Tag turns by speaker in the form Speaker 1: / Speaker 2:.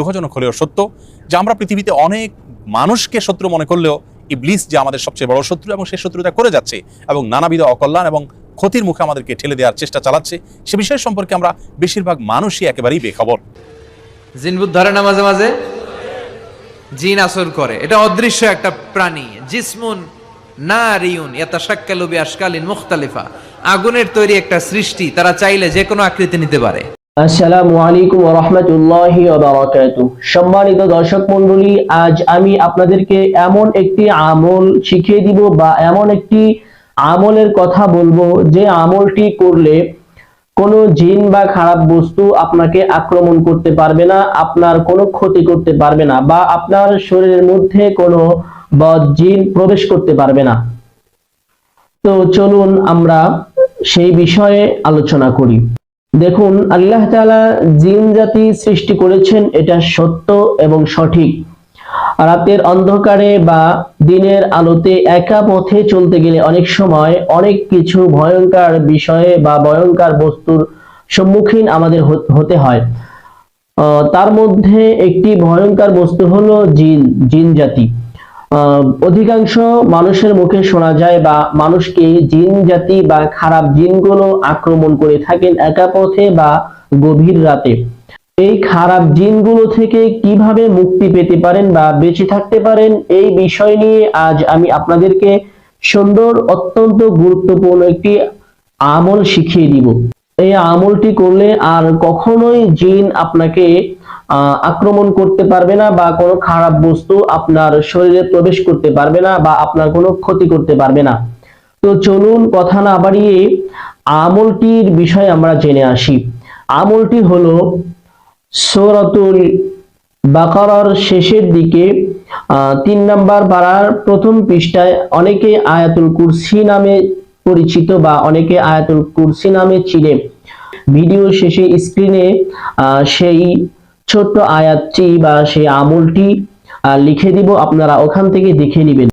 Speaker 1: দুঃখজনক হলেও সত্য যে আমরা পৃথিবীতে অনেক মানুষকে শত্রু মনে করলেও ইবলিস যে আমাদের সবচেয়ে বড় শত্রু এবং সে শত্রুতা করে যাচ্ছে এবং নানাবিধ অকল্যাণ এবং ক্ষতির মুখে আমাদেরকে ঠেলে দেওয়ার চেষ্টা চালাচ্ছে, সে বিষয় সম্পর্কে আমরা বেশিরভাগ মানুষই একেবারেই বেখবর।
Speaker 2: জিনবুত ধরে না মাঝে মাঝে? জিন আসর করে। এটা অদৃশ্য একটা প্রাণী। জিসমুন না রিউন এটা মুখতালিফা। আগুনের তৈরি একটা সৃষ্টি, তারা চাইলে যে কোনো আকৃতি নিতে পারে।
Speaker 3: আসসালামু আলাইকুম রহমতুল্লাহি সম্মানিত দর্শক মন্ডলী আজ আমি আপনাদেরকে এমন একটি আমল শিখিয়ে দিব বা এমন একটি আমলের কথা বলব যে আমলটি করলে কোনো জিন বা খারাপ বস্তু আপনাকে আক্রমণ করতে পারবে না, আপনার কোনো ক্ষতি করতে পারবে না বা আপনার শরীরের মধ্যে কোনো বদ জিন প্রবেশ করতে পারবে না। তো চলুন আমরা সেই বিষয়ে আলোচনা করি। দেখুন, আল্লাহ তালা জিন জাতি সৃষ্টি করেছেন এটা সত্য এবং সঠিক। রাতের অন্ধকারে বা দিনের আলোতে একা পথে চলতে গেলে অনেক সময় অনেক কিছু ভয়ঙ্কর বিষয়ে বা ভয়ঙ্কর বস্তুর সম্মুখীন আমাদের হত- হয়। তার মধ্যে একটি ভয়ঙ্কর বস্তু হলো জিন জিন জাতি। অধিকাংশ মানুষের মুখে শোনা যায় বা মানুষকে জিন জাতি বা খারাপ জিনগুলো আক্রমণ করে থাকেন একা পথে বা গভীর রাতে। এই খারাপ জিনগুলো থেকে কীভাবে মুক্তি পেতে পারেন বা বেঁচে থাকতে পারেন, এই বিষয় নিয়ে আজ আমি আপনাদেরকে সুন্দর, অত্যন্ত গুরুত্বপূর্ণ একটি আমল শিখিয়ে দিব। এই আমলটি করলে আর কখনোই জিন আপনাকে আক্রমণ করতে পারবে না বা কোনো খারাপ বস্তু আপনার শরীরে প্রবেশ করতে পারবে না বা আপনার কোনো ক্ষতি করতে পারবে না। তো চলুন কথা না বাড়িয়ে আমলটির বিষয়ে আমরা জেনে আসি। আমলটি হলো সূরাতুল বাকারার শেষের দিকে তিন নাম্বার পাড়ার প্রথম পৃষ্ঠায় অনেকে আয়াতুল কুরসি নামে পরিচিত বা অনেকে আয়াতুল কুরসি নামে চিনে। ভিডিও শেষে স্ক্রিনে সেই ছোট্ট আয়াতটি বা সেই আমলটি লিখে দিব। আপনারা ওখান থেকে দেখে নেবেন।